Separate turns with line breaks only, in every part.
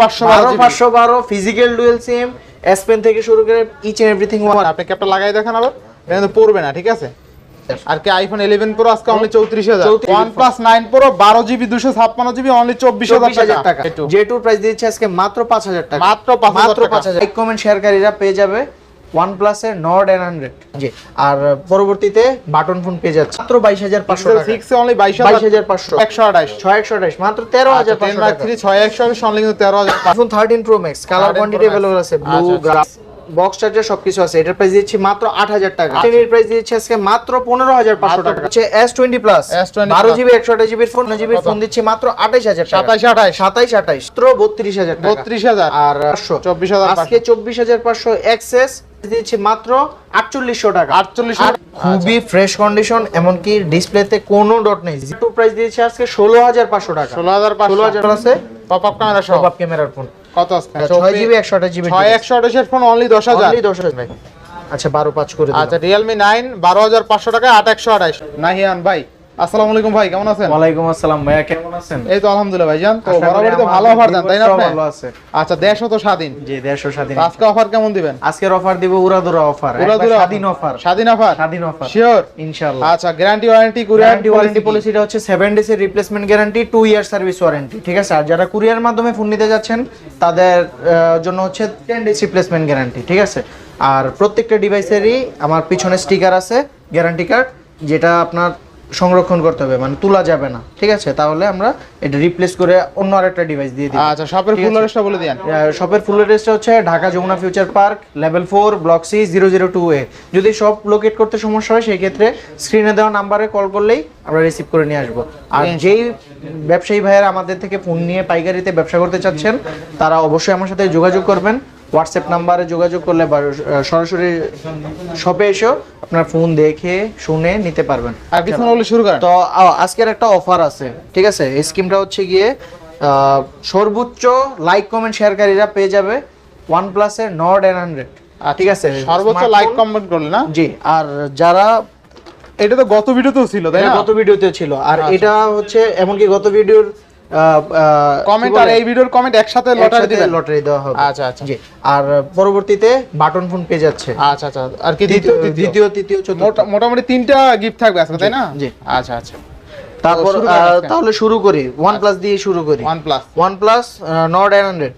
পাঁচশো
বারো পাঁচশো বারো physical dual SIM S pen থেকে শুরু করে ইচ এন্ড এভরিথিং
আপনি ক্যাপটা লাগাই দেখেন আবার। এটা কিন্তু পড়বে না ঠিক আছে? আর কি আইফোন প্রো আজকে অনলি চৌত্রিশ হাজার।
34,000
ওয়ান প্লাস নাইন প্রো বারো জিবি দুশো ছাপ্পান্ন জিবি অনলি চব্বিশ
চব্বিশ
হাজার
হাজার টাকা। প্রাইস দিচ্ছে আজকে মাত্র পাঁচ হাজার টাকা।
মাত্র 5,000
মাত্র
টাকা।
লাইক কমেন্ট শেয়ারকারীরা পেয়ে যাবে। ওয়ান প্লাসের নট এন হান্ড্রেড জি আর পরবর্তীতে বাটন ফোন পেয়ে যাচ্ছে। মাত্র বাইশ হাজার পাঁচশো
সিক্স অনলি বাইশ
বাইশ হাজার পাঁচশো।
একশো আঠাশ।
ছয় একশো আঠাশ মাত্র তেরো হাজার
থ্রি ছয় একশো আঠাশ অনলি কিন্তু তেরো হাজার
iPhone thirteen pro max colour
13
quantity available আছে ব্লু
আচ্ছা,
গ্লাস বক্স চার্জার সবকিছু আছে। এটার প্রাইস দিচ্ছি মাত্র আট হাজার টাকা। এর প্রাইস দিচ্ছি আজকে মাত্র পনেরো হাজার পাঁচশো টাকা। হচ্ছে এস টোয়েন্টি প্লাস
S20
বারো জিবি একশো আঠাশ জিবির ফোন জিবির ফোন দিচ্ছি মাত্র আঠাইশ হাজার
সাতাশ আঠাশ।
সাতাইশ আঠাইশ মাত্র বত্রিশ হাজার
বত্রিশ হাজার।
আর
চব্বিশ হাজার
আজকে চব্বিশ হাজার পাঁচশো এক্সেস দিচ্ছি মাত্র আটচল্লিশশো টাকা।
আটচল্লিশ
আর খুবই ফ্রেশ কন্ডিশন এমনকি ডিসপ্লেতে কোনো ডট নেই। জিটু প্রাইস দিয়েছে আজকে ষোলো হাজার পাঁচশো টাকা।
ষোলো হাজার পাঁচশো।
হাজার আছে
পপ আপ ক্যামেরা সহ।
টপ আপ ক্যামেরার ফোন
কত আজকে
ছয় জিবি একশো আঠাশ জিবি
ছয় একশো আঠাশের ফোন অনলি দশ হাজার।
অনলি দশ হাজার ভাই। আচ্ছা বারো পাঁচ করে
আচ্ছা রিয়েলমি নাইন বারো হাজার পাঁচশো টাকা আট একশো আঠাশ। নাহিয়ান ভাই আসসালামু আলাইকুম ভাই কেমন আছেন?
ওয়ালাইকুম আসসালাম ভাইয়া কেমন আছেন?
এই তো আলহামদুলিল্লাহ ভাইজান তো বরাবরই তো ভালো অফার দেন তাই না আপনি?
ভালো আছে।
আচ্ছা তো স্বাধীন।
জি দেড়শো স্বাধীন।
আজকে অফার কেমন দিবেন?
আজকের অফার দিব উড়াদুরা অফার
উড়াদুরা
স্বাধীন অফার
স্বাধীন অফার
স্বাধীন অফার
শিওর
ইনশাআল্লাহ।
আচ্ছা guarantee warranty courier
guarantee warranty পলিসিটা হচ্ছে সেভেন ডেজ এর replacement guarantee year service warranty ঠিক আছে? আর যারা কুরিয়ার মাধ্যমে ফোন নিতে যাচ্ছেন তাদের জন্য হচ্ছে ডেজ রিপ্লেসমেন্ট গ্যারান্টি ঠিক আছে? আর প্রত্যেকটা ডিভাইসেরই আমার পিছনে স্টিকার আছে গ্যারান্টি কার্ড যেটা আপনার সংরক্ষণ করতে হবে মানে তোলা যাবে না। ঠিক আছে? তাহলে আমরা এটা রিপ্লেস করে অন্য আরেকটা ডিভাইস দিয়ে দিই
আচ্ছা শপের ফুল অ্যাড্রেসটা বলে দিন
শপের ফুল অ্যাড্রেসটা হচ্ছে Dhaka Jamuna future park level four block C zero zero two A যদি সব লোকেট করতে সমস্যা হয় সেই ক্ষেত্রে স্ক্রিনে দেওয়া নাম্বারে কল করলেই আমরা রিসিভ করে নিয়ে আসব। আর যেই ব্যবসায়ী ভাইয়েরা আমাদের থেকে ফোন নিয়ে পাইকারিতে ব্যবসা করতে চাচ্ছেন তারা অবশ্যই আমার সাথে যোগাযোগ করবেন। হোয়াটসঅ্যাপ নাম্বারে যোগাযোগ করলে সরাসরি শপে এসেও আপনার ফোন দেখে শুনে নিতে পারবেন।
আর কিছু বলে শুরু করেন?
তো আজকের একটা অফার আছে ঠিক আছে? এই স্কিমটা হচ্ছে গিয়ে সর্বোচ্চ লাইক কমেন্ট শেয়ারকারীরা পেয়ে যাবে ওয়ান প্লাসের নট এন হান্ড্রেড ঠিক আছে?
সর্বোচ্চ লাইক কমেন্ট করলে না?
জি আর যারা
এটা তো গত ভিডিওতেও ছিল তাই না?
গত ভিডিওতে ছিল। আর
আচ্ছা।
এটা হচ্ছে এমনকি গত ভিডিওর
কমেন্ট আর এই ভিডিওর কমেন্ট একসাথে লটারি দিবেন।
লটারি দেওয়া হবে।
আচ্ছা আচ্ছা।
জি। আর পরবর্তীতে বাটন ফোন পেয়ে যাচ্ছে।
আচ্ছা আচ্ছা। আর কি
দ্বিতীয়
দ্বিতীয়?
তৃতীয় চতুর্থ।
মোটামুটি তিনটা গিফট থাকবে আজকে তাই না?
জি।
আচ্ছা আচ্ছা।
তারপর। তাহলে শুরু করি। ওয়ান প্লাস দিয়ে শুরু করি।
প্লাস
নট এন হান্ড্রেড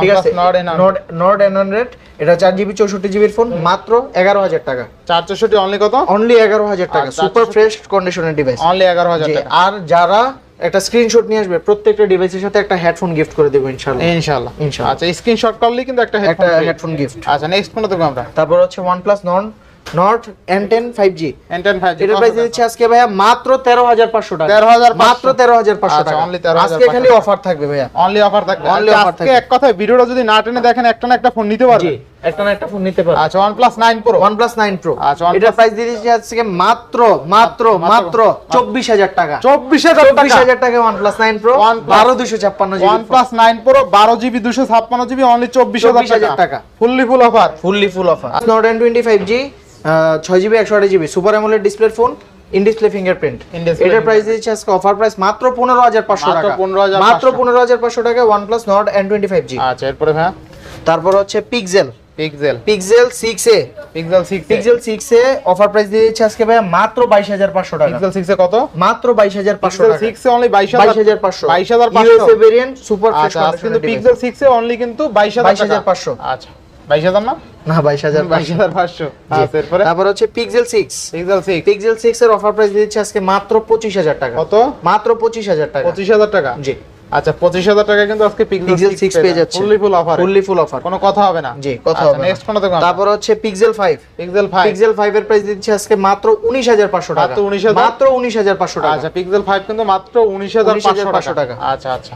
ঠিক আছে?
Nord N100
not not hundred এটা চার জিবি চৌষট্টি জিবির ফোন মাত্র এগারো হাজার টাকা।
চার চৌষট্টি অনলি কত?
অনলি এগারো হাজার টাকা। সুপার ফ্রেশ কন্ডিশনের ডিভাইস
অনলি এগারো হাজার
আর যারা একটা স্ক্রিনশট নিয়ে আসবে প্রত্যেকটা ডিভাইসের সাথে একটা হেডফোন গিফট করে দেবো ইনশাল্লাহ
ইনশাআল্লাহ
ইনশাআল্লাহ।
আচ্ছা স্ক্রিনশট করলেই কিন্তু একটা
একটা
হেডফোন
গিফট
আচ্ছা নেক্সট কোনটা দেবো আমরা।
তারপর হচ্ছে plus non Nord N ten five G
N ten five
এটা প্রাইস দিচ্ছে আজকে ভাইয়া মাত্র তেরো হাজার পাঁচশো টাকা।
13,500
মাত্র তেরো হাজার পাঁচশো
আচ্ছা,
টাকা।
only 13,500
আজকে খালি অফার থাকবে ভাইয়া।
অনলি অফার থাকবে।
অনলি
অফার
থাকবে।
এক কথায় ভিডিওটা যদি না টেনে দেখেন একটা না একটা ফোন নিতে
জি।
পারবেন
একটা না একটা ফোন নিতে পারবে
আচ্ছা আচ্ছা,
এটা প্রাইস দিয়ে দিচ্ছি আজকে মাত্র মাত্র মাত্র। চব্বিশ হাজার টাকা।
OnePlus- জিবি দুশো ছাপ্পান্ন জিবি অনলি চব্বিশ
24,000
হাজার টাকা।
টাকা।
Fully full offer
fully full offer Nord N twenty five G ছয় জিবি একশো আট GB super AMOLED display phone in display fingerprint এটার প্রাইস দিচ্ছে আজকে অফার প্রাইস মাত্র পনেরো হাজার পাঁচশো
মাত্র
টাকা।
15,500
মাত্র পনেরো হাজার পাঁচশো টাকা
আচ্ছা এরপরে হ্যাঁ
তারপর হচ্ছে pixel
pixel
pixel A A offer price দিয়ে দিচ্ছে আজকে ভাই মাত্র বাইশ হাজার পাঁচশো টাকা
পিক্সেল সিক্সে কত
মাত্র বাইশ হাজার পাঁচশো
পিক্সেল অনলি বাইশ
বাইশ হাজার পাঁচশো
বাইশ হাজার
ইউএসএ ভেরিয়েন্ট সুপার ফ্রেশ
আচ্ছা কিন্তু পিক্সেল সিক্সে অনলি কিন্তু বাইশ হাজার
22,500
আচ্ছা বাইশ হাজার না
না বাইশ হাজার
বাইশ হাজার পাঁচশো আচ্ছা এরপরে
তারপর হচ্ছে pixel six
pixel six
pixel six এর অফার প্রাইস দিচ্ছে আজকে মাত্র পঁচিশ হাজার টাকা
কত
মাত্র পঁচিশ হাজার টাকা
পঁচিশ হাজার টাকা
জি
আচ্ছা পঁচিশ হাজার টাকা কিন্তু আজকে
পিক্সেল
পিক্সেল
সিক্স পেয়ে যাচ্ছে।
Fully full offer
fully full offer
কোনো কথা হবে না।
জি কথা
আচ্ছা,
হবে
নেক্সট কোনটা দেখো
তারপর হচ্ছে pixel five
pixel five
pixel five এর প্রাইস দিচ্ছে আজকে মাত্র উনিশ হাজার পাঁচশো টাকা।
মাত্র 19,000
মাত্র উনিশ হাজার পাঁচশো টাকা।
আচ্ছা পিক্সেল ফাইভ কিন্তু মাত্র উনিশ হাজার
19,500
পাঁচশো
টাকা।
টাকা। আচ্ছা আচ্ছা।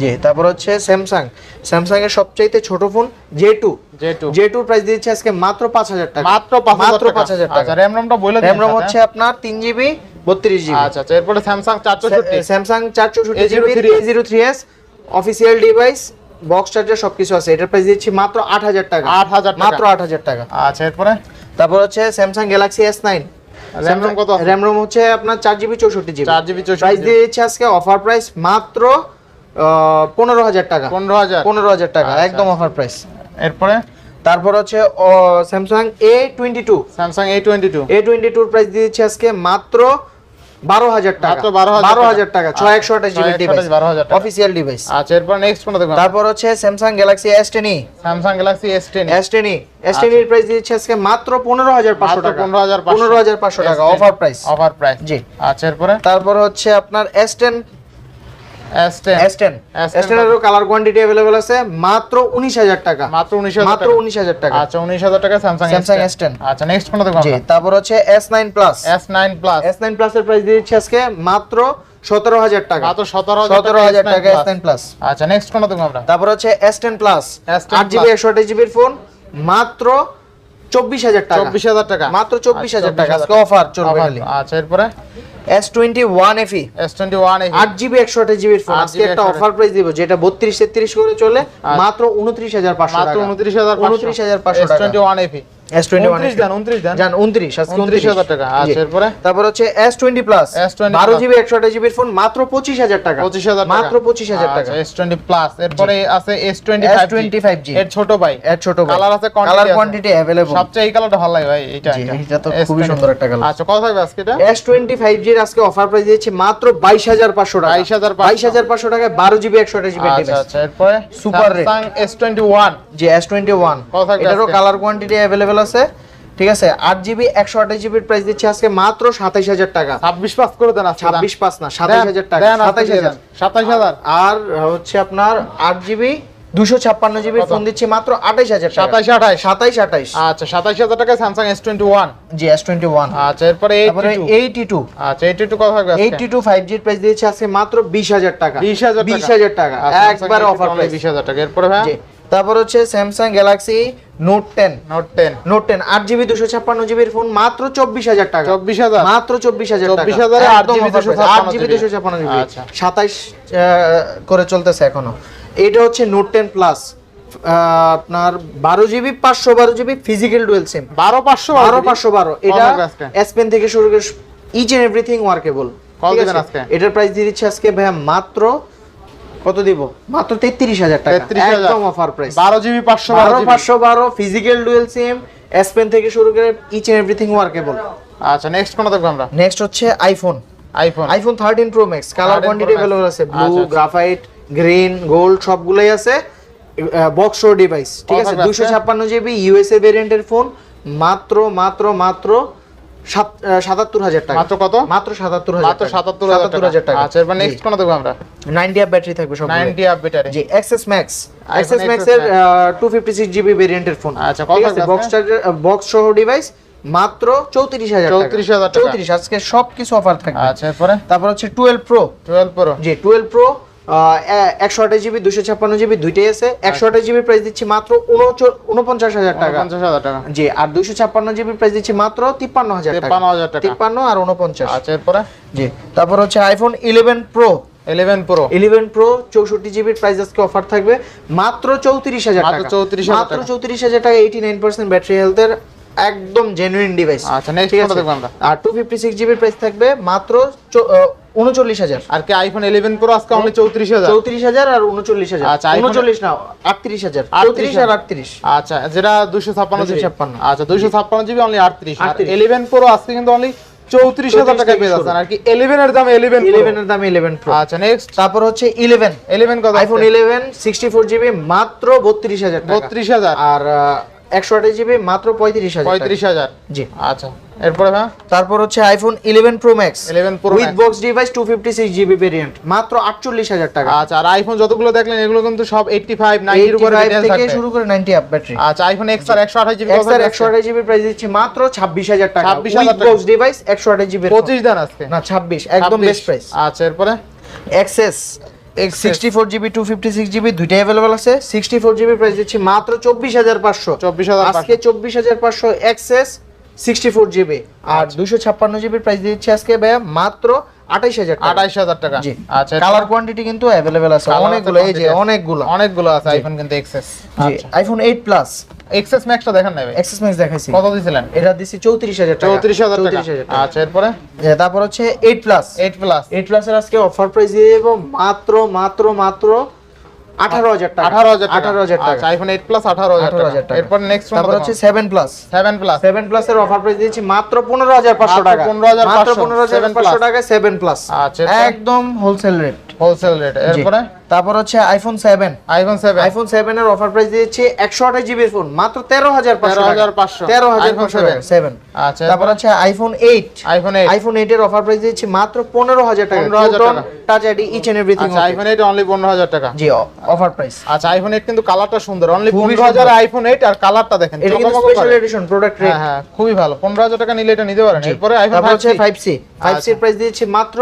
জি তারপর হচ্ছে স্যামসাং স্যামসাং এর সবচাইতে ছোট phone J two
J two
J টুর প্রাইস দিচ্ছে আজকে মাত্র পাঁচ হাজার টাকা।
মাত্র পাঁচ
মাত্র
হাজার
পাঁচ হাজার টাকা।
আচ্ছা র্যাম রমটা বলে দিন।
র্যাম রম হচ্ছে আপনার তিন জিবি বত্রিশ জিবি
আচ্ছা আচ্ছা এরপরে স্যামসাং চারশো
স্যামসাং চার চৌষট্টি GB
A03s
zero three S official device box charger সবকিছু আছে। এটার প্রাইস দিচ্ছি মাত্র আট হাজার টাকা।
8,000 টাকা।
মাত্র আট হাজার টাকা।
আচ্ছা এরপরে?
তারপর হচ্ছে Samsung galaxy S nine
RAM কত?
র্যাম রোম হচ্ছে আপনার চার জিবি চৌষট্টি জিবি
4GB 64
প্রাইস দিয়ে দিচ্ছে আজকে অফার প্রাইস মাত্র পনেরো হাজার টাকা।
পনেরো হাজার।
পনেরো হাজার টাকা
আচ্ছা।
একদম অফার প্রাইস
এরপরে?
তারপর হচ্ছে Samsung A twenty two
Samsung A twenty two
A twenty tour price দিয়েছে আজকে মাত্র বারো হাজার টাকা। বারো হাজার টাকা। ছয় একশো আঠাশ জিবি ডিভাইস
বারো হাজার
অফিসিয়াল ডিভাইস
আচ্ছা এরপর নেক্সট কোনটা দেখুন।
তারপর হচ্ছে Samsung galaxy S ten e
Samsung galaxy S ten
S ten e S ten এর প্রাইস আজকে মাত্র পনেরো হাজার পাঁচশো টাকা।
পনেরো হাজার
পনেরো হাজার পাঁচশো টাকা।
S10
offer price
offer price
জি।
আচ্ছা এরপরে?
তারপর হচ্ছে আপনার S ten
S ten
S ten
S10
S colour quantity available আছে মাত্র উনিশ হাজার টাকা।
মাত্র উনিশ হাজার
মাত্র উনিশ হাজার টাকা।
আচ্ছা উনিশ হাজার টাকা স্যামসাং
Samsung S10
আচ্ছা নেক্সট কোনটা দেখুন
জি তারপর হচ্ছে S nine plus
S nine plus
S nine plus এর প্রাইস দিয়েছে আজকে মাত্র সতেরো হাজার টাকা।
মাত্র সতেরো
সতেরো হাজার টাকা এস নাইন প্লাস
আচ্ছা নেক্সট কোনটা দেখুন আমরা।
তারপর হচ্ছে এস টেন প্লাস আট জিবি একশো জিবির ফোন মাত্র চব্বিশ হাজার টাকা।
চব্বিশ হাজার টাকা।
মাত্র চব্বিশ হাজার টাকা। আজকে অফার চলবে।
আচ্ছা এরপরে? S21
FE S21 FE 8GB 128GB phone আজকে একটা অফার প্রাইস দিব যেটা 32 33 করে চলে মাত্র
29500
টাকা। মাত্র
29500
টাকা।
29500
টাকা S21 FE
S21 দেন 29 দেন।
জান 29 আজকে
29000 টাকা আচ্ছা ইয়ে। এরপরে?
তারপর হচ্ছে
S20
plus
12
GB 128 GB phone মাত্র 25000 টাকা।
25000 টাকা।
মাত্র 25000 আচ্ছা, টাকা।
S20 প্লাস এরপরে আছে S25
S25G
এর ছোট ভাই।
এর ছোট ভাই।
কালার আছে কোয়ান্টিটি
কালার কোয়ান্টিটি अवेलेबल
সবচেয়ে এই কালারটা ভালো লাগে ভাই এটা
এটা তো খুবই সুন্দর একটা কালার
আচ্ছা কত থাকবে আজকে এটা?
S25G এর আজকে অফার প্রাইস দিয়েছে মাত্র 22500 টাকা।
22500
টাকায় 12 জিবি 128 জিবি
ডিভাইস আচ্ছা এরপরে? সুপার রে
Samsung S21 জি S21
কত থাকবে
এটারও কালার কোয়ান্টিটি अवेलेबल আছে। ঠিক আছে? আট জিবি একশো আঠাশ জিবির প্রাইস দিচ্ছে আজকে মাত্র সাতাইশ হাজার টাকা।
ছাব্বিশ পাস করে দেন
ছাব্বিশ পাঁচ না সাতাইশ হাজার টাকা সাতাইশ হাজার।
সাতাইশ হাজার।
আর হচ্ছে আপনার আট জিবি দুশো ছাপ্পান্ন জিবি ফোন দিচ্ছি মাত্র আঠাইশ হাজার
সাতাইশ আঠাইশ।
সাতাইশ আঠাইশ।
আচ্ছা সাতাইশ হাজার টাকা Samsung S twenty one
G S twenty one
আচ্ছা এরপরে
এইটি টু
আচ্ছা এইটি টু কত থাকবে
এইটি টু ফাইভ জির প্রাইস দিয়েছে আজকে মাত্র বিশ হাজার টাকা।
বিশ হাজার
বিশ হাজার টাকা। একবার অফার প্রাইস
বিশ হাজার টাকা। এরপরে
জি। তারপর হচ্ছে Samsung galaxy note ten
note ten
note ten আট জিবি দুশো ছাপ্পান্ন জিবির ফোন মাত্র চব্বিশ হাজার টাকা।
চব্বিশ হাজার?
মাত্র চব্বিশ হাজার
24,000 এ
একদম
8 GB
offer price, 8 জিবি দুশো ছাপ্পান্ন জিবি
আচ্ছা।
সাতাইশ করে চলতেছে এখনও। এটা হচ্ছে নোট টেন প্লাস আপনার বারো জিবি পাঁচশো বারো জিবি ফিজিক্যাল ডুয়েল সিম
বারো পাঁচশো
বারো পাঁচশো বারো। এটা
থাকবে আজকে?
এস পেন থেকে শুরু করে ইচ এন্ড এভরিথিং ওয়ার্কেবল? এটার প্রাইস দিয়ে দিচ্ছে আজকে ভাইয়া মাত্র কত দিব? মাত্র তেত্রিশ হাজার টাকা।
33,000
একদম অফার প্রাইস
বারো জিবি পাঁচশো
বারো পাঁচশো বারো physical dual sim S pen থেকে শুরু করে ইচ এন্ড এভরিথিং ওয়ার্কেবল
আচ্ছা নেক্সট কোনটা দেখব আমরা?
নেক্সট হচ্ছে iPhone
iPhone
iPhone thirteen pro max colour
13 Pro
quantity. Available আছে। ব্লু। গ্রাফাইট গ্রিন গোল্ড সবগুলোই আছে। বক্স ডিভাইস ঠিক আছে? দুশো? ছাপ্পান্ন জিবি ইউএসএ ভেরিয়েন্টের ফোন মাত্র মাত্র মাত্র সাতাত্তর হাজার টাকা।
মাত্র কত?
মাত্র সাতাত্তর হাজার
মাত্র সাতাত্তর হাজার টাকা। আচ্ছা এরপর নেক্সট কোনটা দেখব আমরা?
নাইনটি আপ ব্যাটারি থাকবে সব
নাইনটি আপ ব্যাটারি।
জি এক্সএস ম্যাক্স এক্সএস ম্যাক্স এর টু ফিফটি সিক্স জিবি ভেরিয়েন্টের ফোন
আচ্ছা, কত
বক্স চার্জার বক্স সহ ডিভাইস মাত্র চৌত্রিশ হাজার
34,000 টাকা।
চৌত্রিশ আজকে সব কিছু অফার থাকবে।
আচ্ছা এরপরে?
তারপর হচ্ছে টুয়েলভ প্রো
টুয়েলভ প্রো
জি টুয়েলভ প্রো একশো আঠাশ জিবি দুশো ছাপ্পান্ন জিবি দুইটাই আছে। একশো আঠাশ জিবি প্রাইস দিচ্ছি মাত্র উনপঞ্চাশ হাজার টাকা।
পঞ্চাশ হাজার টাকা।
জি আর দুশো ছাপ্পান্ন জিবি প্রাইস দিচ্ছি মাত্র তিপ্পান্ন হাজার টাকা।
53,000 টাকা।
তিপ্পান্ন আর উনপঞ্চাশ।
আচ্ছা এরপরে?
জি তারপর হচ্ছে iPhone eleven pro
eleven pro
eleven pro চৌষট্টি জিবির প্রাইস আজকে অফার থাকবে। মাত্র চৌত্রিশ হাজার
মাত্র
টাকা।
34,000
মাত্র
টাকা।
হাজার পার্সেন্ট ব্যাটারি হেলথের একদম জেনুইন ডিভাইস
আচ্ছা নেক্সট কোনটা দেখব আমরা।
আর টু ফিফটি সিক্স জিবির প্রাইস থাকবে মাত্র উনচল্লিশ হাজার।
আর কি আইফোন ইলেভেন প্রো আজকে অনলি চৌত্রিশ হাজার?
চৌত্রিশ হাজার আর উনচল্লিশ হাজার।
আচ্ছা,
উনচল্লিশ না আটত্রিশ হাজার।
38
চৌত্রিশ আর আটত্রিশ।
আচ্ছা যেটা দুশো ছাপ্পান্ন জিবি।
256
আচ্ছা দুশো ছাপ্পান্ন জিবি অনলি আটত্রিশ। ইলেভেন প্রো আজকে কিন্তু অনলি চৌত্রিশ হাজার
34
টাকায় পেয়ে যাচ্ছেন। আর কি ইলেভেন এর দাম ইলেভেন
ইলেভেনের দাম ইলেভেন প্রো
আচ্ছা নেক্সট
তারপর হচ্ছে ইলেভেন
ইলেভেন কত
iPhone eleven sixty four GB মাত্র বত্রিশ হাজার
বত্রিশ হাজার।
আর একশো আঠাশ জিবি মাত্র পঁয়ত্রিশ হাজার
পঁয়ত্রিশ হাজার।
জি।
আচ্ছা। এরপরে হ্যাঁ?
তারপর হচ্ছে iPhone eleven pro max
11 Pro
with box device two fifty six GB variant মাত্র আটচল্লিশ হাজার টাকা।
আচ্ছা আর আইফোন যতগুলো দেখলেন এগুলো কিন্তু সব এইটটি ফাইভ নাইনটির উপরে
85 থেকে শুরু করে নাইনটি আপ ব্যাটারি
আচ্ছা আইফোন এক্স আর একশো আঠাশ জিবি
এক্সআর একশো আঠাশ জিবি প্রাইস দিচ্ছি মাত্র ছাব্বিশ হাজার টাকা।
26,000
উইথ
টাকা।
বক্স ডিভাইস একশো আঠাশ জিবি
পঁচিশ দান আজকে।
না ছাব্বিশ একদম বেস্ট প্রাইস
আচ্ছা এরপরে?
XS sixty four GB two fifty six GB দুইটাই অ্যাভেলেবল আছে। সিক্সটি ফোর জিবি প্রাইস দিচ্ছি মাত্র চব্বিশ হাজার পাঁচশো।
চব্বিশ হাজার
আজকে চব্বিশ হাজার পাঁচশো এক্সেস সিক্সটি ফোর জিবি আর দুশো ছাপ্পান্ন জিবির প্রাইস দিচ্ছে আজকে ভাইয়া মাত্র আঠাইশ হাজার
আঠাইশ হাজার টাকা।
জি।
আচ্ছা
কালার কোয়ান্টিটি কিন্তু অ্যাভেলেবেল আছে। অনেকগুলো এই যে অনেকগুলো।
অনেকগুলো আছে আইফোন কিন্তু XS
iPhone eight plus
XS ম্যাক্সটা দেখেন না ভাই।
এক্সেস ম্যাক্স দেখাইছি।
কত দিছিলেন?
এটা দিছি চৌত্রিশ হাজার টাকা।
চৌত্রিশ হাজার টাকা।
34,000
আচ্ছা এরপরে?
তারপর হচ্ছে eight plus
eight plus
eight প্লাসের আজকে অফার প্রাইস দিয়ে দেবো মাত্র মাত্র মাত্র আঠারো হাজার টাকা।
আঠারো হাজার
আঠারো হাজার টাকা।
আইফোন এইট প্লাস আঠারো হাজার
হাজার
টাকা। এরপর নেক্সট
তারপর হচ্ছে seven plus
seven plus
seven plus এর অফার প্রাইস দিয়েছি মাত্র পনেরো হাজার পাঁচশো টাকা।
15,500
মাত্র পনেরো হাজার পাঁচশো
plus।
টাকা সেভেন প্লাস
আচ্ছা,
একদম হোলসেল রেট
হোলসেল রেট এরপরে?
তারপর হচ্ছে iPhone seven
iPhone seven
iPhone seven এর অফার প্রাইস দিয়েছি একশো আঠাশ জিবির ফোন মাত্র তেরো হাজার তেরো হাজার পাঁচশো।
7
সেভেন
আচ্ছা
তারপর হচ্ছে iPhone eight
iPhone eight
iPhone eight এর অফার প্রাইস দিয়েছি মাত্র পনেরো হাজার টাকা।
15,000 টাকা।
Touch ID each and everything
iPhone eight only পনেরো হাজার টাকা।
জি অফার প্রাইস
আচ্ছা আইফোন এইট কিন্তু কালারটা সুন্দর। অনলি পনেরো হাজার আইফোন এইট আর কালারটা দেখেন
এটা কিন্তু স্পেশাল এডিশন প্রোডাক্ট রেট
হ্যাঁ খুবই ভালো। পনেরো হাজার টাকা নিলে এটা নিতে পারেন। এরপরে আইফোন
তারপর হচ্ছে
ফাইভ
5C 5C এর প্রাইস দিয়েছি মাত্র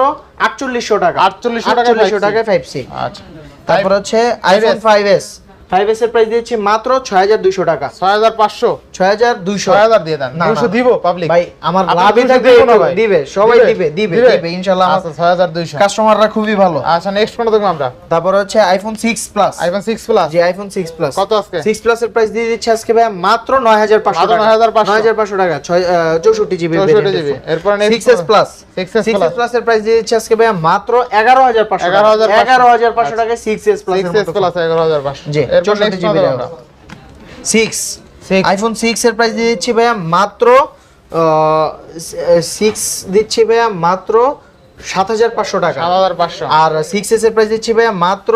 4800 টাকা।
4800 টাকায়
4800 টাকায় 5C
আচ্ছা।
তারপর হচ্ছে আইফোন 5S 5S এর প্রাইস দিয়েছি মাত্র 6200 টাকা।
ছয় হাজার পাঁচশো?
6200
ছয় হাজার দিয়ে দেন।
না,
দুশো। দিব? পাবলিক
ভাই আমার লাভই থাকবে
দিব
সবাই দিবে দিবে দিবে। ইনশাআল্লাহ
আচ্ছা ছয় হাজার দুইশো।
কাস্টমাররা খুবই ভালো।
আচ্ছা নেক্সট কোনটা দেখব আমরা।
তারপর হচ্ছে iPhone 6 plus
iPhone six plus
জি আইফোন 6 প্লাস
কত আজকে?
6 প্লাস এর প্রাইস দিয়ে দিচ্ছে আজকে ভাই মাত্র 9500
মাত্র
টাকা।
9500
9500 টাকা 64 জিবি
64 জিবি এরপরে next
6s plus
6s
6s
plus
এর প্রাইস দিয়ে দিচ্ছে আজকে ভাই মাত্র 11500
11,500
11500 টাকায় 6s plus
six S plus এগারো হাজার পাঁচশো।
জি,
এরপর
64
নেক্সট
জিবি
কোনটা
RAM
আমরা।
6 আইফোন 6 এর প্রাইস দিয়ে দিচ্ছি ভাইয়া মাত্র 6 দিচ্ছি ভাইয়া মাত্র 7500 টাকা।
সাত হাজার পাঁচশো।
আর 6s এর প্রাইস দিচ্ছি ভাইয়া মাত্র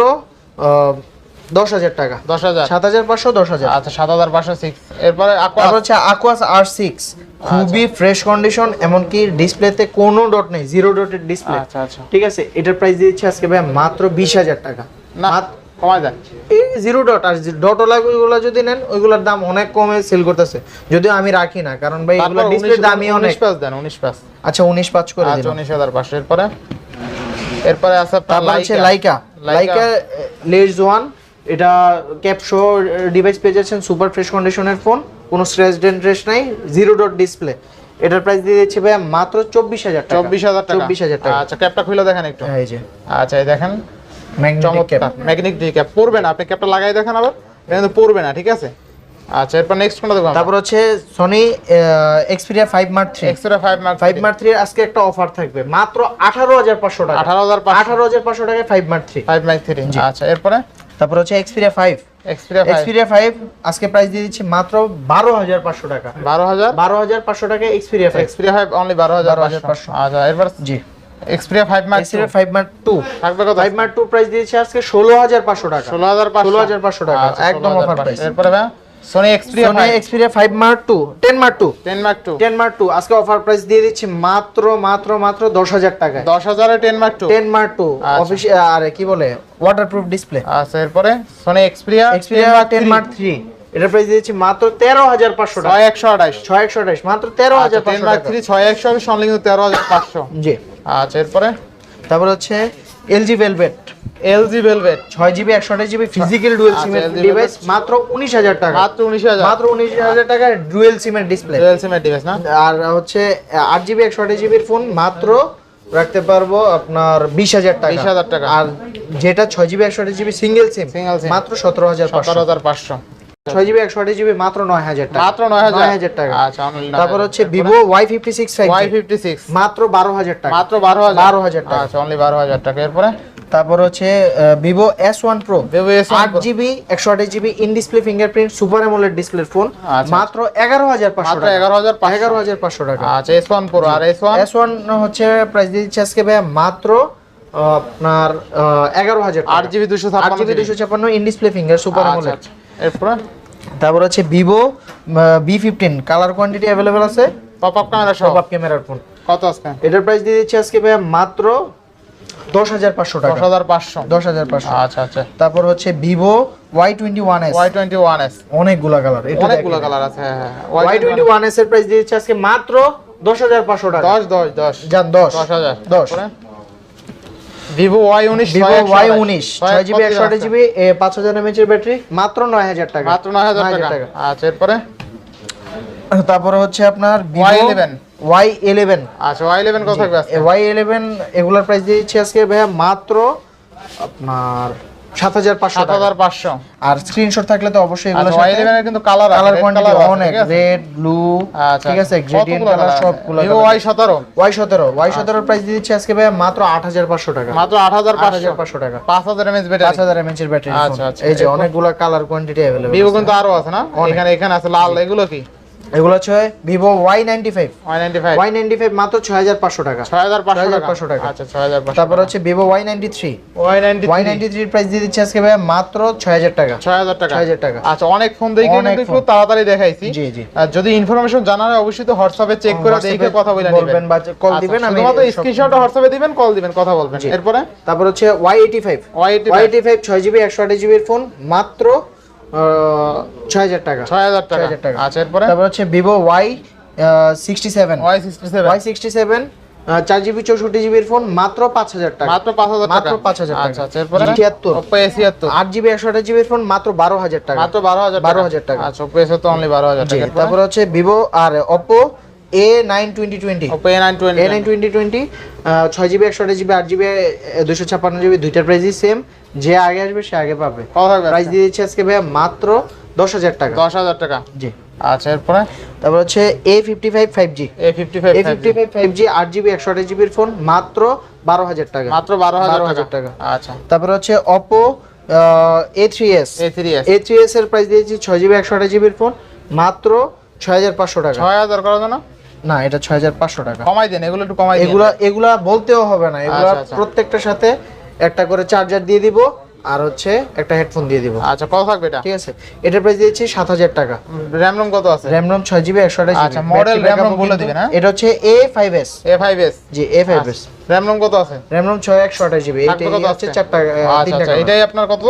10000 টাকা।
দশ হাজার।
7500 10000
আচ্ছা সাত হাজার পাঁচশো সিক্স এরপরে
হচ্ছে আকুয়াস আর সিক্স খুবই ফ্রেশ কন্ডিশন এমনকি ডিসপ্লেতে কোনো ডট নেই জিরো ডটের ডিসপ্লে
আচ্ছা আচ্ছা।
ঠিক আছে? এটার প্রাইস দিয়েছে আজকে ভাই মাত্র বিশ হাজার টাকা।
না। কমায় দেন
এই জিরো ডট আর ডট ওগুলো যদি নেন ওইগুলোর দাম অনেক কমে সেল করতেছে। যদিও আমি রাখি না কারণ ভাই এগুলো ডিসপ্লে দামই অনেক।
উনিশ পাঁচ দেন উনিশ পাঁচ
আচ্ছা উনিশ পাঁচ করে
আচ্ছা
দিন
উনিশ হাজার পাঁচশো। এরপরে? এরপরে আছে আপনার লাইকা
লাইকা লাইকা লেজ ওয়ান এটা ক্যাপশো ডিভাইস পেয়ে যাচ্ছেন সুপার ফ্রেশ কন্ডিশনের ফোন কোনো স্ক্র্যাচ ডেন্ট রেস নাই জিরো ডট ডিসপ্লে এটার প্রাইস দিয়ে দিচ্ছে ভাই মাত্র চব্বিশ হাজার
চব্বিশ হাজার
চব্বিশ হাজার টাকা।
আচ্ছা ক্যাপটা খুলে দেখেন একটু।
এই যে।
আচ্ছা এই দেখেন।
ম্যাগনেটিক ক্যাপ
ম্যাগনেটিক ক্যাপ পড়বে না আপনি ক্যাপটা লাগাই দেখেন আবার। এটা কিন্তু পড়বে না ঠিক আছে? আচ্ছা এরপর নেক্সট কোনটা দেখব
তারপর হচ্ছে Sony Xperia five mark three
extra five mark
five mark three আজকে একটা অফার থাকবে মাত্র আঠারো হাজার পাঁচশো টাকা।
আঠারো হাজার পাঁচশো।
আঠারো হাজার পাঁচশো টাকায় five mark three
five mark three আচ্ছা এরপরে?
তারপর হচ্ছে Xperia five
extra five
Xperia five আজকে প্রাইস দিয়ে দিচ্ছি মাত্র বারো হাজার পাঁচশো টাকা।
বারো হাজার?
বারো হাজার পাঁচশো টাকা Xperia five
Xperia five only বারো হাজার
12,500
পাঁচশো। আচ্ছা এরপর?
জি।
Xperia five mark
Xperia five mark two
থাকবে কত?
ফাইভ মার্ক টু প্রাইস দিয়েছে আজকে ষোলো হাজার পাঁচশো টাকা।
ষোলো হাজার পাঁচশো।
ষোলো হাজার পাঁচশো টাকা
আচ্ছা,
একদম
16,500
অফার প্রাইস
এরপরে ভাই Sony Xperia
Sony Xperia five mark two ten mark two
ten mark two
ten mark two আজকে অফার প্রাইস দিয়ে দিচ্ছি মাত্র মাত্র মাত্র দশ হাজার টাকায়।
দশ হাজারে ten mark two
ten mark two
আচ্ছা।
অফিসিয়াল আরে কি বলে? ওয়াটারপ্রুফ ডিসপ্লে
আচ্ছা এরপরে Sony Xperia
Xperia ten mark three এটার প্রাইস দিয়েছি মাত্র তেরো হাজার পাঁচশো
ছয় একশো আঠাইশ
ছয় একশো আঠাশ মাত্র তেরো হাজার
টেন
পাঁচশো
ছয় একশো তেরো হাজার পাঁচশো।
জি।
আচ্ছা এরপরে?
তারপর হচ্ছে এলজি ভেলভেট।
LG velvet.
ছয় জিবি একশো আঠাশ জিবি ফিজিক্যাল ডুয়েল সিমের ডিভাইস মাত্র উনিশ হাজার টাকা।
মাত্র উনিশ হাজার।
মাত্র উনিশ হাজার টাকা ডুয়েল সিমের ডিসপ্লে
ডুয়েল সিমের ডিভাইস না?
আর হচ্ছে আট জিবি একশো আঠাশ জিবির ফোন মাত্র রাখতে পারব আপনার বিশ হাজার টাকা।
20,000 টাকা।
আর যেটা ছয় জিবি একশো আঠাশ GB single SIM
single SIM
মাত্র সতেরো হাজার
সতেরো হাজার পাঁচশো।
ছয় জিবি একশো আঠাশ জিবি মাত্র নয় হাজার টাকা।
মাত্র নয় হাজার।
হাজার টাকা।
আচ্ছা
তারপর হচ্ছে Vivo Y fifty six
Y fifty six
মাত্র বারো হাজার টাকা।
মাত্র বারো হাজার।
12,000 টাকা।
আচ্ছা অনলি বারো হাজার টাকা। এরপরে?
তারপর হচ্ছে Vivo S one pro
Vivo S1
আট জিবি একশো আঠাশ GB in display fingerprint super AMOLED ডিসপ্লের ফোন। মাত্র এগারো হাজার পাঁচশো
মাত্র
টাকা।
এগারো হাজার
এগারো হাজার পাঁচশো টাকা।
আচ্ছা এস ওয়ান প্রো আর এস ওয়ান
এস ওয়ান হচ্ছে প্রাইস দিচ্ছে আজকে ভাইয়া মাত্র আপনার এগারো হাজার
আট জিবি দুশো
আট জিবি দুশো ছাপ্পান্ন ইন ডিসপ্লে ফিঙ্গার সুপার
আচ্ছা। এরপরে
তারপর হচ্ছে Vivo V fifteen colour quantity available আছে?
পপ আপ ক্যামেরা সহ।
আপ ক্যামেরার ফোন
কত আজকে
এটার প্রাইস দিয়ে দিচ্ছে আজকে ভাইয়া মাত্র দশ হাজার পাঁচশো
দশ
টাকা
হাজার পাঁচশো।
দশ হাজার পাঁচশো।
আচ্ছা আচ্ছা।
তারপর হচ্ছে Vivo Y twenty one S
Y twenty one S
অনেকগুলা কালার
অনেকগুলো কালার আছে হ্যাঁ
ওয়াই টোয়েন্টি ওয়ান এস এর প্রাইস দিয়েছে আজকে মাত্র দশ হাজার পাঁচশো টাকা।
দশ দশ দশ।
যান দশ।
দশ হাজার।
দশ।
ভিভো ওয়াই উনিশ
ভিভো ওয়াই উনিশ ছয় জিবি একশো আঠাশ জিবি পাঁচ হাজার এমএচ এর ব্যাটারি মাত্র নয় হাজার টাকা।
মাত্র নয় হাজার টাকা। আচ্ছা এরপরে?
তারপরে হচ্ছে আপনার
Y11
ওয়াই ইলেভেন।
আচ্ছা ওয়াই ইলেভেন কত থাকবে
ওয়াই ইলেভেন এগুলোর প্রাইস দিয়েছি আজকে ভাইয়া মাত্র আপনার আর স্ক্রিনশট থাকলে তো অবশ্যই এগুলো
আচ্ছা কিন্তু কালার
কালার কোয়ান্টিটি অনেক রেড ব্লু
আচ্ছা
ঠিক আছে? গ্রেডিয়েন্ট কালার সবগুলো আজকে মাত্র টাকা।
মাত্র
টাকা।
ব্যাটারি
এর ব্যাটারি
আচ্ছা, আচ্ছা।
এই যে অনেকগুলো কালার কোয়ান্টিটি অ্যাভেলেবল
ভিভো কিন্তু আরও আছে না? এখানে এখানে আছে লাল এগুলো কি?
এগুলো হচ্ছে Vivo Y ninety five
Y ninety five
Y ninety five মাত্র ছয় হাজার পাঁচশো টাকা।
ছয় হাজার পাঁচশো
6,500 টাকা।
আচ্ছা ছয় হাজার পাঁচশো
তারপর হচ্ছে Vivo Y ninety three
Y ninety
Y ninety থ্রির প্রাইস দিয়ে দিচ্ছে আজকে ভাইয়া মাত্র ছয় হাজার টাকা।
ছয় হাজার টাকা।
6,000 টাকা।
আচ্ছা অনেক ফোন দেখে কিন্তু একটু। তাড়াতাড়ি দেখাইছি।
জি, জি।
আর যদি ইনফরমেশন জানার হয় অবশ্যই তো হোয়াটসঅ্যাপে চেক করে দেখে কথা বলে নেবেন।
বা call দিবেন, আমি
শুধুমাত্র স্ক্রিনশট হোয়াটসঅ্যাপে দিবেন কল দিবেন কথা বলবেন। এরপরে?
তারপর হচ্ছে Y eighty five
Y85
Y eighty five ছয় জিবি একশো আঠাশ জিবির ফোন মাত্র ছয় হাজার টাকা।
ছয় হাজার টাকা।
টাকা।
আচ্ছা এরপরে?
তারপর হচ্ছে Vivo Y sixty seven
Y sixty seven
Y sixty seven চার জিবি চৌষট্টি জিবির ফোন মাত্র পাঁচ হাজার টাকা।
মাত্র পাঁচ হাজার
মাত্র পাঁচ হাজার
আচ্ছা আচ্ছা এরপরে?
ছিয়াত্তর।
ওপো এ ছিয়াত্তর
আট জিবি একশো আঠাশ জিবির ফোন মাত্র বারো হাজার টাকা।
মাত্র বারো হাজার
12,000 টাকা।
আচ্ছা ওপো এ ছিয়াত্তর অনলি বারো হাজার টাকা।
তারপর হচ্ছে Vivo R Oppo A nine twenty twenty
A nine
A
twenty
nine twenty twenty ছয় জিবি একশো আঠাশ জিবি আট জিবি দুশো ছাপ্পান্ন জিবি দুইটার প্রাইসই সেম যে আগে আসবে সে আগে পাবে। প্রাইস দিয়ে দিচ্ছে আজকে ভাইয়া মাত্র দশ হাজার টাকা।
দশ হাজার টাকা?
জি।
আচ্ছা এরপরে?
তারপর হচ্ছে A fifty five five G
A fifty five
A fifty five five G আট জিবি একশো আঠাশ জিবির ফোন মাত্র বারো হাজার টাকা।
মাত্র বারো হাজার
12,000
টাকা। আচ্ছা।
তারপর হচ্ছে Oppo A three S
A three S
A three S এর প্রাইস দিয়েছি ছয় জিবি একশো আঠাশ জিবির ফোন মাত্র ছয় হাজার পাঁচশো টাকা।
ছয় হাজার করার জন্য?
না এটা ছয় হাজার পাঁচশো টাকা।
কমাই দেন এগুলো একটু কমাই
এগুলা এগুলা বলতেও হবে না। এগুলা
আচ্ছা, আচ্ছা।
প্রত্যেকটার সাথে একটা করে চার্জার দিয়ে দিব আর হচ্ছে একটা হেডফোন দিয়ে দিব।
আচ্ছা কত থাকবে এটা?
ঠিক আছে? এটার প্রাইস দিয়েছি সাত হাজার টাকা।
র্যাম রোম কত আছে?
র্যাম রোম ছয় জিবি একশো আঠাশ
আচ্ছা, model RAM ROM বলে দিবেন, হ্যাঁ?
এটা হচ্ছে A five S
A five S
G A five S
RAM ROM কত আছে?
র্যাম রোম ছয় একশো আঠাশ জিবি এটা হচ্ছে
আজকে?
টাকা
আচ্ছা। এটাই আপনার কত?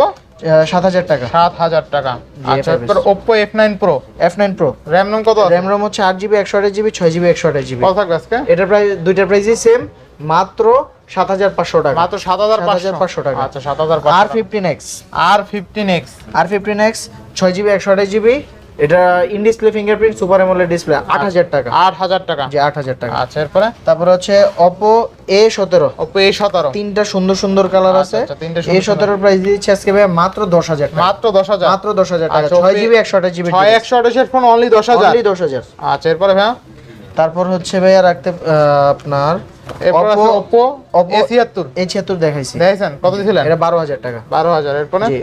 সাত হাজার টাকা।
সাত হাজার টাকা। আচ্ছা
A5S
এরপর Oppo F nine pro
F nine pro
RAM ROM কত
র্যাম রোম হচ্ছে আট জিবি একশো আঠাশ জিবি ছয় জিবি একশো আঠাশ জিবি
কত থাকবে
এটার প্রাইস দুইটার প্রাইসই সেম মাত্র সাত হাজার পাঁচশো টাকা।
মাত্র সাত হাজার
পাঁচশো টাকা।
আচ্ছা সাত হাজার
R fifteen X
R fifteen X
R fifteen X ছয় জিবি একশো আঠাশ জিবি এটা in display fingerprint super AMOLED display আট হাজার টাকা।
আট হাজার টাকা।
জি আট হাজার টাকা।
আচ্ছা এরপরে?
তারপর হচ্ছে সতেরো।
ওপো এ সতেরো।
তিনটা সুন্দর সুন্দর কালার
আচ্ছা,
আছে।
আচ্ছা, তিনটা
এ
সুন্দর।
সতেরোর প্রাইস দিচ্ছে আজকে ভাই মাত্র দশ হাজার টাকা।
মাত্র দশ হাজার।
মাত্র দশ হাজার টাকা।
আচ্ছা,
ছয়
Oppo-
জিবি একশো আঠাশ জিবি
ছয় একশো আঠাশের ফোন অনলি দশ হাজার।
অনলি দশ হাজার।
আচ্ছা এরপরে ভাইয়া?
তারপর হচ্ছে ভাইয়া রাখতে আহ, আপনার
এরপর আছে
Oppo
এ ছিয়াত্তর
এ ছিয়াত্তর দেখাইছি।
দেখেছেন কত দিয়েছিলেন
এটা বারো হাজার টাকা।
বারো হাজার এরপরে
জি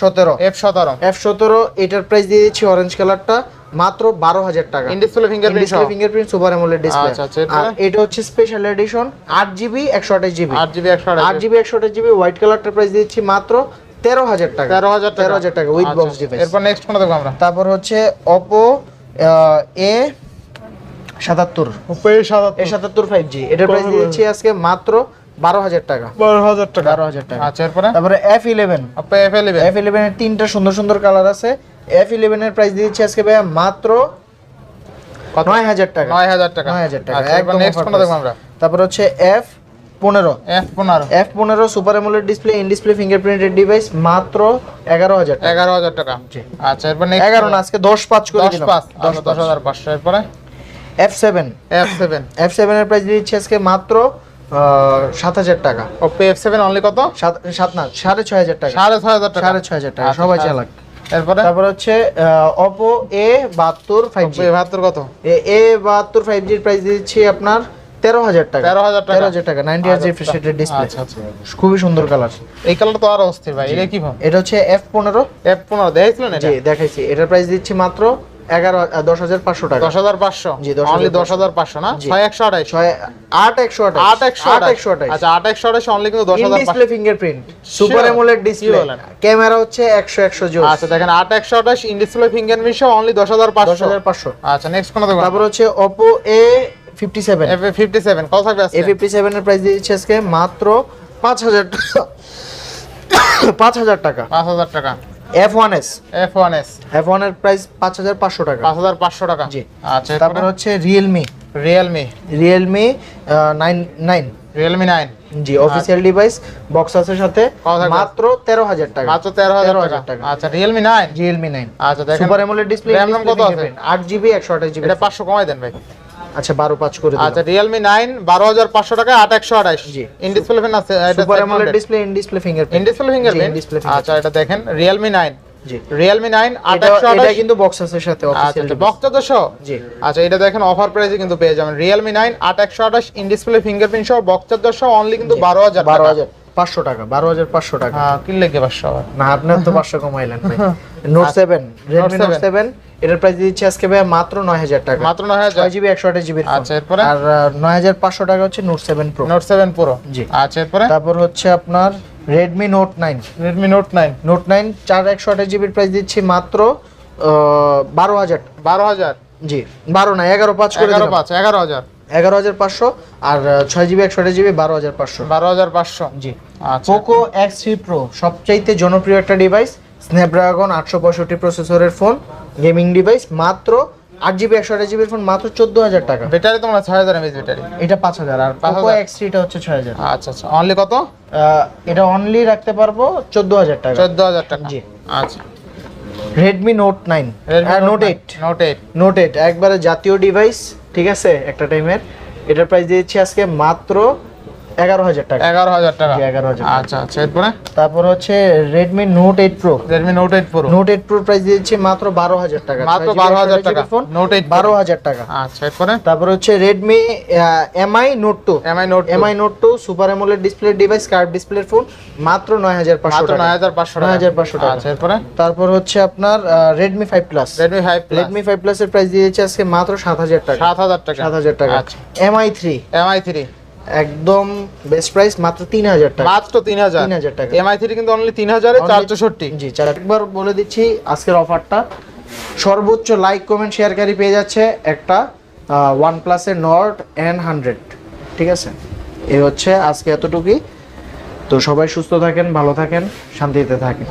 সতেরো।
এফ সতেরো।
এটার প্রাইস দিয়ে দিচ্ছি অরেঞ্জ কালারটা মাত্র বারো হাজার টাকা।
ইন ফিঙ্গারপ্রিন্ট সহ?
ফিঙ্গারপ্রিন্ট সুপার অ্যামোলেড ডিসপ্লে
আচ্ছা, আচ্ছা,
আর এটা হচ্ছে স্পেশাল এডিশন আট জিবি একশো আঠাশ জিবি
আট জিবি একশো
আট
আঠাশ
জিবি একশো আঠাশ জিবি হোয়াইট কালারটার প্রাইস দিচ্ছি মাত্র তেরো হাজার টাকা।
তেরো হাজার
তেরো হাজার টাকা উইথ
আচ্ছা,
বক্স ডিভাইস
এরপর নেক্সট কোনটা দেখব আমরা?
তারপর হচ্ছে অপো এ সাতাত্তর।
এ সাতাত্তর।
ফাইভ জি এটার প্রাইস দিচ্ছি আজকে মাত্র বারো হাজার টাকা।
বারো হাজার টাকা।
বারো হাজার টাকা।
আচ্ছা এরপরে?
তারপরে F eleven
F eleven
F ইলেভেনের তিনটা সুন্দর সুন্দর কালার আছে। এফ ইলেভেনের প্রাইস দিচ্ছি আজকে ভাইয়া মাত্র? নয় হাজার টাকা।
নয় হাজার টাকা।
নয় হাজার টাকা।
আচ্ছা,
একদম
নেক্সট কোনটা দেখব আমরা?
তারপর হচ্ছে এফ পনেরো।
এফ পনেরো।
এফ পনেরো super AMOLED display in display fingerprinted device মাত্র এগারো হাজার টাকা।
এগারো হাজার টাকা। আচ্ছা এরপর
এগারো না আজকে দশ পাঁচ করে
দশ পাঁচ।
দশ
দশ দশ হাজার পাঁচশো এরপরে?
F seven
F seven
F সেভেনের প্রাইস দিচ্ছি আজকে মাত্র সাত হাজার টাকা।
ওপো এফ সেভেন অনলি কত?
সাত না সাড়ে ছয় হাজার টাকা।
সাড়ে ছয় হাজার টাকা।
সাড়ে ছয় হাজার টাকা
আচ্ছা,
সবাই চালাক।
এরপরে?
তারপর হচ্ছে অপো এ বাহাত্তর ফাইভ জি
বাহাত্তর কত?
এ বাহাত্তর ফাইভ জির প্রাইস দিচ্ছি আপনার তেরো হাজার টাকা।
13,000 টাকা।
তেরো হাজার টাকা নাইনটি ডিসপ্লে
আচ্ছা আচ্ছা
খুবই সুন্দর কালার
এই কালার তো আরও অস্থির ভাই এটা কি ভাব?
এটা হচ্ছে এফ পনেরো।
এফ পনেরো
দেখাইছি। এটার প্রাইস দিচ্ছি মাত্র এগারো দশ হাজার পাঁচশো টাকা।
দশ হাজার পাঁচশো?
জি,
অনলি দশ হাজার পাঁচশো না? ছয় একশো আঠাইশ
ছয় আট একশো আঠাশ।
আট একশো
আট একশো আঠাশ।
আচ্ছা আট একশো আঠাইশ অনলি কিন্তু দশ হাজার
display fingerprint super. AMOLED display camera হচ্ছে একশো একশো জোর
আচ্ছা দেখেন আট একশো আঠাশ ইন ডিসপ্লে ফিঙ্গারপ্রিন্ট সহ অনলি দশ হাজার
দশ
পাঁচশো
হাজার পাঁচশো।
আচ্ছা নেক্সট কোন দেখুন
তারপর হচ্ছে Oppo A fifty seven
fifty seven কত থাকবে
এ ফিফটি সেভেনের প্রাইস দিয়েছে আজকে মাত্র পাঁচ হাজার পাঁচ হাজার টাকা।
পাঁচ হাজার টাকা।
F one S
F one S
F ওয়ানের প্রাইস পাঁচ হাজার পাঁচশো টাকা।
পাঁচ হাজার পাঁচশো টাকা।
জি।
আচ্ছা
তারপর হচ্ছে Realme
Realme
Realme nine nine
Realme nine
জি অফিসিয়াল ডিভাইস বক্স আছে সাথে মাত্র তেরো হাজার টাকা।
মাত্র তেরো হাজার
13,000
টাকা। আচ্ছা রিয়েলমি নাইন
রিয়েলমি নাইন
আচ্ছা দেখেন
সুপার এমোলেড ডিসপ্লে
RAM কত আছে?
আট জিবি একশো আঠাশ জিবি
এটা পাঁচশো কমাই দেন ভাই।
আচ্ছা বারো পাঁচ করে
আচ্ছা রিয়েলমি নাইন বারো হাজার পাঁচশো টাকা আট একশো আঠাশ
জি।
ইন ডিসপ্লে ফিন আছে
super AMOLED display in display fingerprint
in display fingerprint আচ্ছা এটা দেখেন রিয়েলমি নাইন
জি।
রিয়েলমি নাইন আট
এটা
একশো
এটা
আঠাশ
কিন্তু বক্স আছে সাথে
আচ্ছা
অফিসিয়াল
আচ্ছা বক্স চোদ্দশো
জি।
আচ্ছা এটা দেখেন অফার প্রাইসে কিন্তু পেয়ে যাবেন। আট একশো আঠাশ ইন ডিসপ্লে ফিঙ্গারপ্রিন্ট সহ বক্স চোদ্দশো অনলি কিন্তু বারো হাজার
বারো হাজার পাঁচশো টাকা বারো হাজার পাঁচশো টাকা।
হ্যাঁ কিনলে কি পাঁচশো
না আপনার তো পাঁচশো কমাইলেন ভাই। Note seven Redmi note
7
seven এটার প্রাইস দিচ্ছে আজকে ভাই মাত্র নয় হাজার টাকা।
মাত্র নয় হাজার?
ছয় জিবি একশো আঠাশ জিবি
আচ্ছা, এরপরে?
আর নয় হাজার পাঁচশো টাকা হচ্ছে note seven pro
note seven pro
জি।
আচ্ছা এরপরে?
তারপর হচ্ছে আপনার Redmi note nine
Redmi note nine
note nine চার একশো আঠাশ জিবির প্রাইস দিচ্ছি মাত্র বারো হাজার।
বারো হাজার?
জি বারো না এগারো পাঁচ করে
এগারো। পাঁচ এগারো হাজার।
এগারো হাজার পাঁচশো আর ছয় জিবি একশো আঠাশ জিবি বারো হাজার পাঁচশো।
বারো হাজার পাঁচশো।
জি। পোকো এক্স থ্রি প্রো সবচাইতে জনপ্রিয় একটা ডিভাইস স্ন্যাপড্রাগন আটশো পঁয়ষট্টি প্রসেসরের ফোন গেমিং ডিভাইস মাত্র আট জিবি একশো আঠাশ জিবির ফোন মাত্র চোদ্দ হাজার টাকা।
ব্যাটারি তোমার ছয় হাজার এমএস ব্যাটারি?
এটা পাঁচ হাজার আর পোকো
5,000
এক্স থ্রিটা হচ্ছে ছয় হাজার
আচ্ছা আচ্ছা। অনলি কত?
এটা অনলি রাখতে পারব চোদ্দ হাজার টাকা।
চোদ্দ হাজার টাকা।
জি।
আচ্ছা।
Redmi note nine note eight
note eight
note eight একবারে জাতীয় ডিভাইস ঠিক আছে? একটা টাইমের এটার প্রাইস দিয়েছি আজকে মাত্র এগারো হাজার টাকা।
এগারো হাজার টাকা।
জি, 11,000
আচ্ছা আচ্ছা এরপরে?
তারপর হচ্ছে Redmi note eight pro
Redmi note eight pro
note eight pro price দিয়েছি মাত্র বারো হাজার টাকা।
মাত্র
6GB
12,000 টাকা।
Phone
Note 8 Pro।
বারো হাজার টাকা।
আচ্ছা এরপরে?
তারপর হচ্ছে Redmi Mi note two
Mi note
Mi note two super AMOLED display device curve ডিসপ্লের ফোন মাত্র নয় হাজার পাঁচশো
মাত্র
টাকা।
নয় হাজার পাঁচশো টাকা।
9,500 টাকা।
আচ্ছা এরপরে?
তারপর হচ্ছে আপনার Redmi five plus
Redmi five
Redmi five প্লাসের প্রাইস দিয়েছে আজকে মাত্র সাত হাজার টাকা।
সাত হাজার টাকা।
সাত হাজার টাকা। এমআই থ্রি
এমআই থ্রি
একদম বেস্ট প্রাইস মাত্র তিন হাজার টাকা।
মাত্র তিন হাজার।
3,000 টাকা।
এমআই থ্রি কিন্তু অনলি তিন হাজারে
Only-
চার চৌষট্টি
জি চার একবার বলে দিচ্ছি আজকের অফারটা সর্বোচ্চ লাইক কমেন্ট শেয়ারকারী পেয়ে যাচ্ছে একটা ওয়ান প্লাসের নট এন হান্ড্রেড ঠিক আছে? এই হচ্ছে আজকে এতটুকুই। তো সবাই সুস্থ থাকেন ভালো থাকেন শান্তিতে থাকেন।